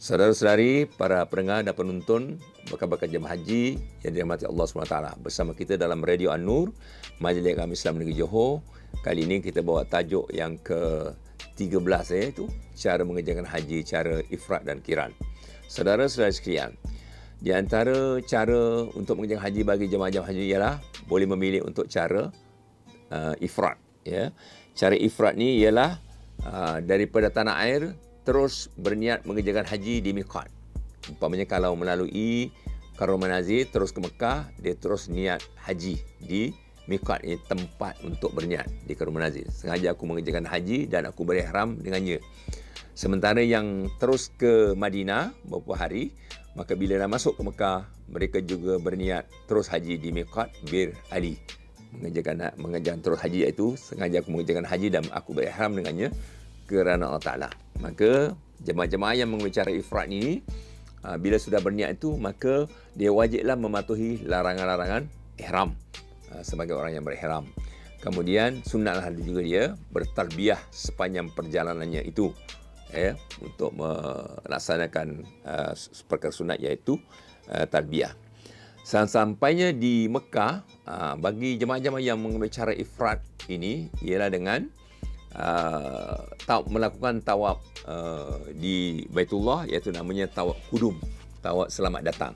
Saudara-saudari, para pendengar dan penonton bakal-bakal jemaah haji yang dirahmati Allah SWT bersama kita dalam Radio An-Nur, Majlis Agama Islam Negeri Johor. Kali ini kita bawa tajuk yang ke-13 iaitu cara mengerjakan haji, cara ifrat dan kiran. Saudara-saudara sekalian, di antara cara untuk mengerjakan haji bagi jemaah-jemaah haji ialah boleh memilih untuk cara uh, ifrat. Ya. Cara ifrat ni ialah uh, daripada tanah air terus berniat mengerjakan haji di miqat. Umpamanya kalau melalui Karun Manazir terus ke Mekah, dia terus niat haji di miqat ini tempat untuk berniat di Karun Manazir. Sengaja aku mengerjakan haji dan aku berihram dengannya. Sementara yang terus ke Madinah beberapa hari, maka bila dah masuk ke Mekah, mereka juga berniat terus haji di miqat Bir Ali. Mengerjakan mengerjakan terus haji iaitu sengaja aku mengerjakan haji dan aku berihram dengannya kerana Allah Ta'ala. Maka jemaah-jemaah yang cara ifrat ini, ah, bila sudah berniat itu, maka dia wajiblah mematuhi larangan-larangan ihram ah, sebagai orang yang berihram. Kemudian sunatlah juga dia bertalbiyah sepanjang perjalanannya itu ya untuk melaksanakan uh, perkara sunat iaitu uh, talbiyah. Sampainya di Mekah, uh, bagi jemaah-jemaah yang mengambil cara ifrat ini ialah dengan uh, melakukan tawaf uh, di Baitullah iaitu namanya tawaf kudum, tawaf selamat datang.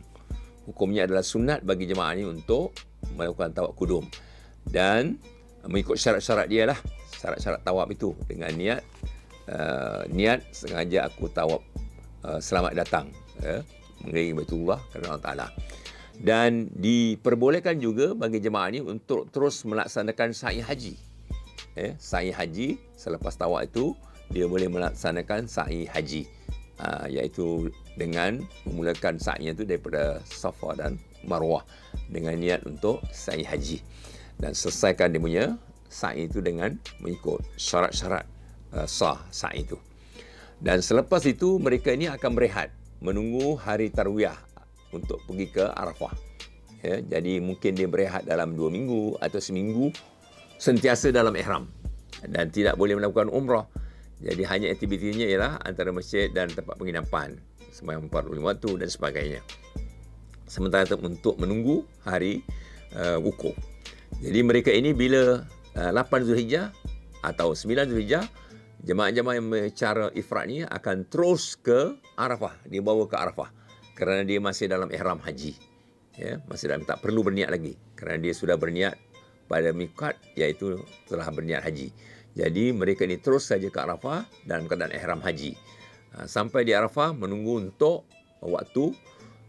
Hukumnya adalah sunat bagi jemaah ini untuk melakukan tawaf kudum. Dan mengikut syarat-syarat dia lah syarat-syarat tawaf itu dengan niat uh, niat sengaja aku tawaf uh, selamat datang ya, mengelilingi Baitullah kerana Allah Ta'ala. Dan diperbolehkan juga bagi jemaah ini untuk terus melaksanakan sa'i haji eh, sa'i haji selepas tawaf itu dia boleh melaksanakan sa'i haji. Uh, iaitu dengan memulakan sa'i itu daripada Safa dan Marwah dengan niat untuk sa'i haji. Dan selesaikan dia punya sa'i itu dengan mengikut syarat-syarat uh, sah sa'i itu. Dan selepas itu mereka ini akan berehat menunggu hari tarwiyah untuk pergi ke Arafah. Ya, jadi mungkin dia berehat dalam dua minggu atau seminggu sentiasa dalam ihram dan tidak boleh melakukan umrah. Jadi hanya aktivitinya ialah antara masjid dan tempat penginapan sembahyang 45 waktu dan sebagainya. Sementara untuk menunggu hari uh, wukuf. Jadi mereka ini bila uh, 8 Zulhijjah atau 9 Zulhijjah jemaah-jemaah yang cara ifrat ni akan terus ke Arafah, dibawa ke Arafah kerana dia masih dalam ihram haji. Ya, masih dalam tak perlu berniat lagi kerana dia sudah berniat pada miqat iaitu telah berniat haji. Jadi mereka ini terus saja ke Arafah dalam keadaan ihram haji. Ha, sampai di Arafah menunggu untuk waktu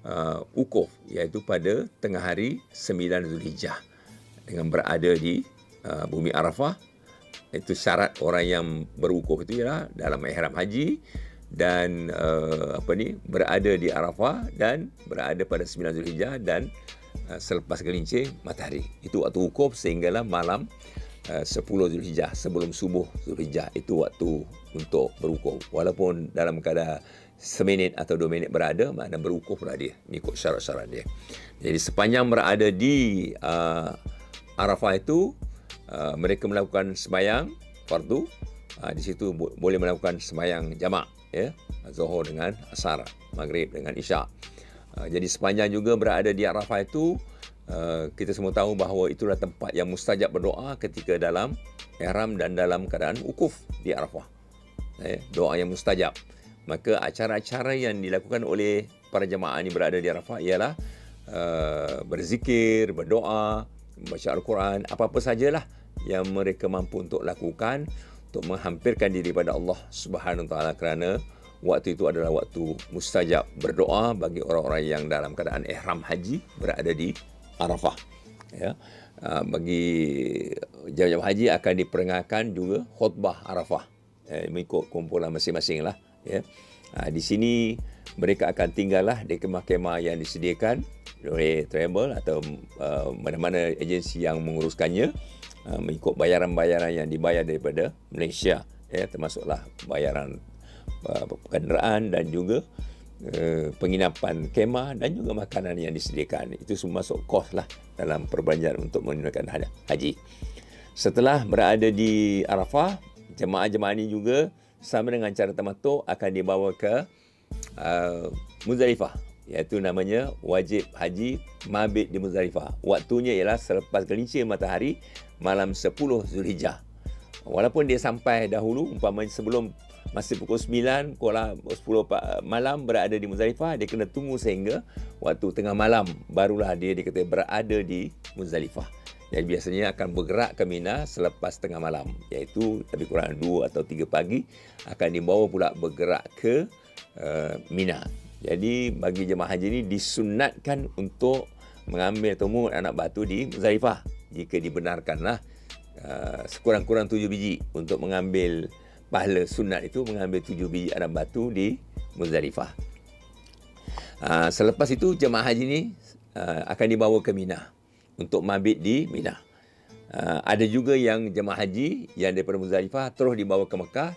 uh, ukuf iaitu pada tengah hari 9 Zulhijjah dengan berada di uh, bumi Arafah itu syarat orang yang berwukuf itu ialah dalam ihram haji dan uh, apa ni berada di Arafah dan berada pada 9 Zulhijjah dan selepas gelincir matahari. Itu waktu wukuf sehinggalah malam uh, 10 Zulhijjah sebelum subuh Zulhijjah itu waktu untuk berwukuf. Walaupun dalam keadaan seminit atau dua minit berada, makna berwukuf lah dia mengikut syarat-syarat dia. Jadi sepanjang berada di uh, Arafah itu uh, mereka melakukan sembahyang fardu uh, di situ boleh melakukan sembahyang jamak ya Zuhur dengan asar maghrib dengan isyak jadi sepanjang juga berada di Arafah itu uh, kita semua tahu bahawa itulah tempat yang mustajab berdoa ketika dalam ihram dan dalam keadaan ukuf di Arafah. Ya, doa yang mustajab. Maka acara-acara yang dilakukan oleh para jemaah ini berada di Arafah ialah uh, berzikir berdoa membaca Al-Quran apa-apa sajalah yang mereka mampu untuk lakukan untuk menghampirkan diri pada Allah Subhanahu taala kerana waktu itu adalah waktu mustajab berdoa bagi orang-orang yang dalam keadaan ihram haji berada di Arafah. Ya. Ah, bagi jemaah haji akan diperengahkan juga khutbah Arafah. Eh, mengikut kumpulan masing-masing lah ya. Ah, di sini mereka akan tinggallah di kemah-kemah yang disediakan oleh travel atau uh, mana-mana agensi yang menguruskannya. Uh, mengikut bayaran-bayaran yang dibayar daripada Malaysia ya. Termasuklah bayaran kenderaan dan juga uh, penginapan kemah dan juga makanan yang disediakan itu semua masuk kos lah dalam perbelanjaan untuk menunaikan haji setelah berada di Arafah jemaah-jemaah ini juga sama dengan cara tamatuk akan dibawa ke uh, Muzdalifah iaitu namanya wajib haji mabit di Muzdalifah. Waktunya ialah selepas gelincir matahari malam 10 Zulhijjah. Walaupun dia sampai dahulu umpamanya sebelum masih pukul 9 kola 10 malam berada di Muzdalifah dia kena tunggu sehingga waktu tengah malam barulah dia dikata berada di Muzdalifah. Jadi biasanya akan bergerak ke Mina selepas tengah malam iaitu lebih kurang 2 atau 3 pagi akan dibawa pula bergerak ke uh, Mina. Jadi bagi jemaah haji ini disunatkan untuk mengambil mengut anak batu di Muzdalifah jika dibenarkanlah uh, sekurang-kurang tujuh biji untuk mengambil pahala sunat itu mengambil tujuh biji anak batu di Muzdalifah. Uh, selepas itu jemaah haji ini uh, akan dibawa ke Mina untuk mabit di Mina. Uh, ada juga yang jemaah haji yang daripada Muzdalifah terus dibawa ke Mekah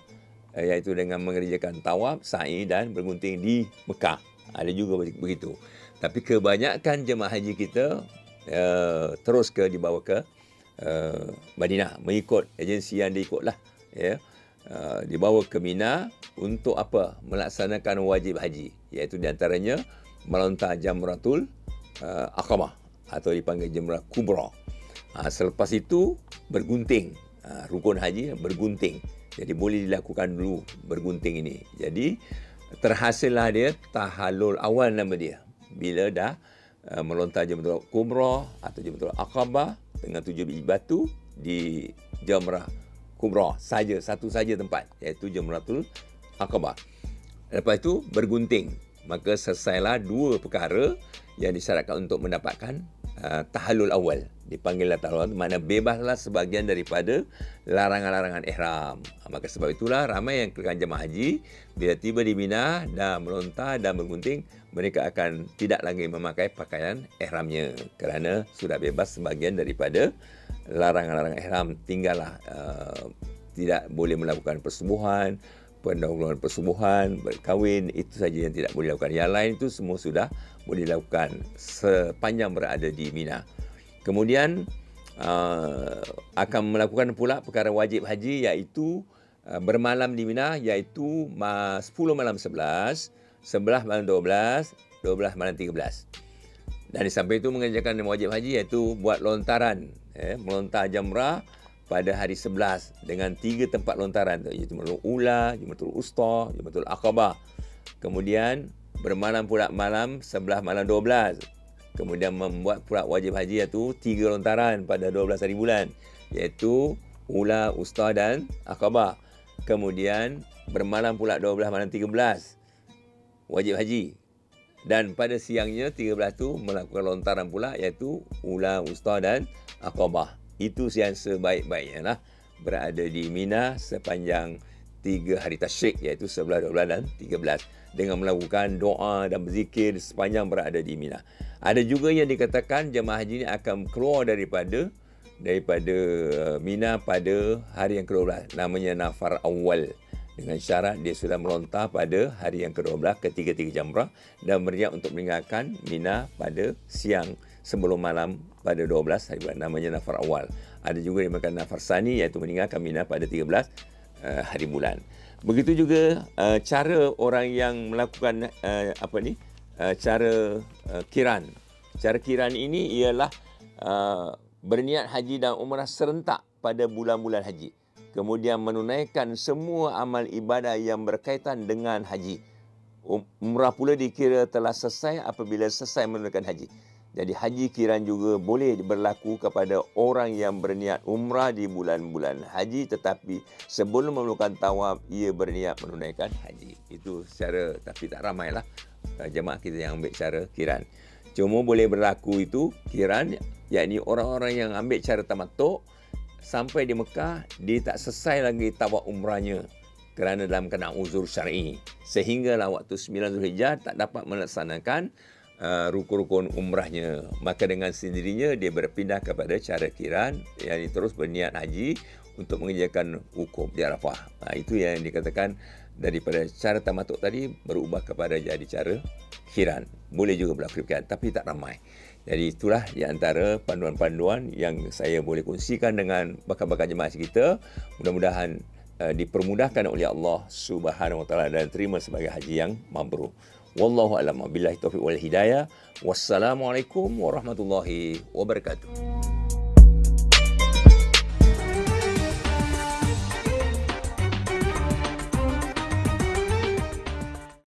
Eh, iaitu dengan mengerjakan tawaf, sa'i dan bergunting di Mekah. Ada juga begitu. Tapi kebanyakan jemaah haji kita uh, terus ke dibawa ke uh, Madinah mengikut agensi yang diikutlah ya. Uh, dibawa ke Mina untuk apa? Melaksanakan wajib haji iaitu di antaranya melontar jamratul uh, aqabah atau dipanggil jamrah kubra. Uh, selepas itu bergunting uh, rukun haji bergunting jadi boleh dilakukan dulu bergunting ini. Jadi terhasillah dia tahalul awal nama dia. Bila dah uh, melontar Jamratul Kubra atau Jamratul Aqabah dengan tujuh biji batu di Jamrah Kubra saja satu saja tempat iaitu Jamratul Aqabah. Lepas itu bergunting. Maka selesailah dua perkara yang disyaratkan untuk mendapatkan uh, tahalul awal dipanggil tahalul mana bebaslah sebagian daripada larangan-larangan ihram uh, maka sebab itulah ramai yang kekan jemaah haji bila tiba di Mina dan melontar dan bergunting mereka akan tidak lagi memakai pakaian ihramnya kerana sudah bebas sebagian daripada larangan-larangan ihram tinggallah uh, tidak boleh melakukan persembuhan pendahuluan persubuhan, berkahwin, itu saja yang tidak boleh dilakukan. Yang lain itu semua sudah boleh dilakukan sepanjang berada di Mina. Kemudian uh, akan melakukan pula perkara wajib haji iaitu uh, bermalam di Mina iaitu uh, 10 malam 11, 11 malam 12, 12 malam 13. Dan di samping itu mengerjakan wajib haji iaitu buat lontaran, eh, melontar jamrah pada hari 11 dengan tiga tempat lontaran tu iaitu Jumratul Ula, Jumratul Usta, Jumratul Aqabah. Kemudian bermalam pula malam 11 malam 12. Kemudian membuat pula wajib haji iaitu tiga lontaran pada 12 hari bulan iaitu Ula, Usta dan Aqabah. Kemudian bermalam pula 12 malam 13 wajib haji. Dan pada siangnya 13 tu melakukan lontaran pula iaitu Ula, Usta dan Aqabah. Itu yang sebaik-baiknya lah berada di Mina sepanjang tiga hari tasyrik iaitu 11, 12 dan 13 dengan melakukan doa dan berzikir sepanjang berada di Mina. Ada juga yang dikatakan jemaah haji ini akan keluar daripada daripada uh, Mina pada hari yang ke-12 namanya nafar awal dengan syarat dia sudah melontar pada hari yang ke-12 ketiga-tiga jamrah dan beriak untuk meninggalkan Mina pada siang sebelum malam pada 12 hari bulan namanya nafar awal. Ada juga yang makan nafar sani iaitu meninggalkan Mina pada 13 uh, hari bulan. Begitu juga uh, cara orang yang melakukan uh, apa ni? Uh, cara uh, kiran. Cara kiran ini ialah uh, berniat haji dan umrah serentak pada bulan-bulan haji. Kemudian menunaikan semua amal ibadah yang berkaitan dengan haji. Um, umrah pula dikira telah selesai apabila selesai menunaikan haji. Jadi haji kiran juga boleh berlaku kepada orang yang berniat umrah di bulan-bulan haji tetapi sebelum melakukan tawaf ia berniat menunaikan haji. Itu secara tapi tak ramailah eh, jemaah kita yang ambil cara kiran. Cuma boleh berlaku itu kiran yakni orang-orang yang ambil cara tamattu sampai di Mekah dia tak selesai lagi tawaf umrahnya kerana dalam kena uzur syar'i sehinggalah waktu 9 Zulhijjah tak dapat melaksanakan uh, rukun-rukun umrahnya maka dengan sendirinya dia berpindah kepada cara kiran yang terus berniat haji untuk mengerjakan wukuf di Arafah. Ha, itu yang dikatakan daripada cara tamatuk tadi berubah kepada jadi cara kiran. Boleh juga berlaku demikian tapi tak ramai. Jadi itulah di antara panduan-panduan yang saya boleh kongsikan dengan bakal-bakal jemaah kita. Mudah-mudahan uh, dipermudahkan oleh Allah Subhanahu Wa Taala dan terima sebagai haji yang mabrur. Wallahu a'lam. Billahi taufiq wal hidayah. Wassalamualaikum warahmatullahi wabarakatuh.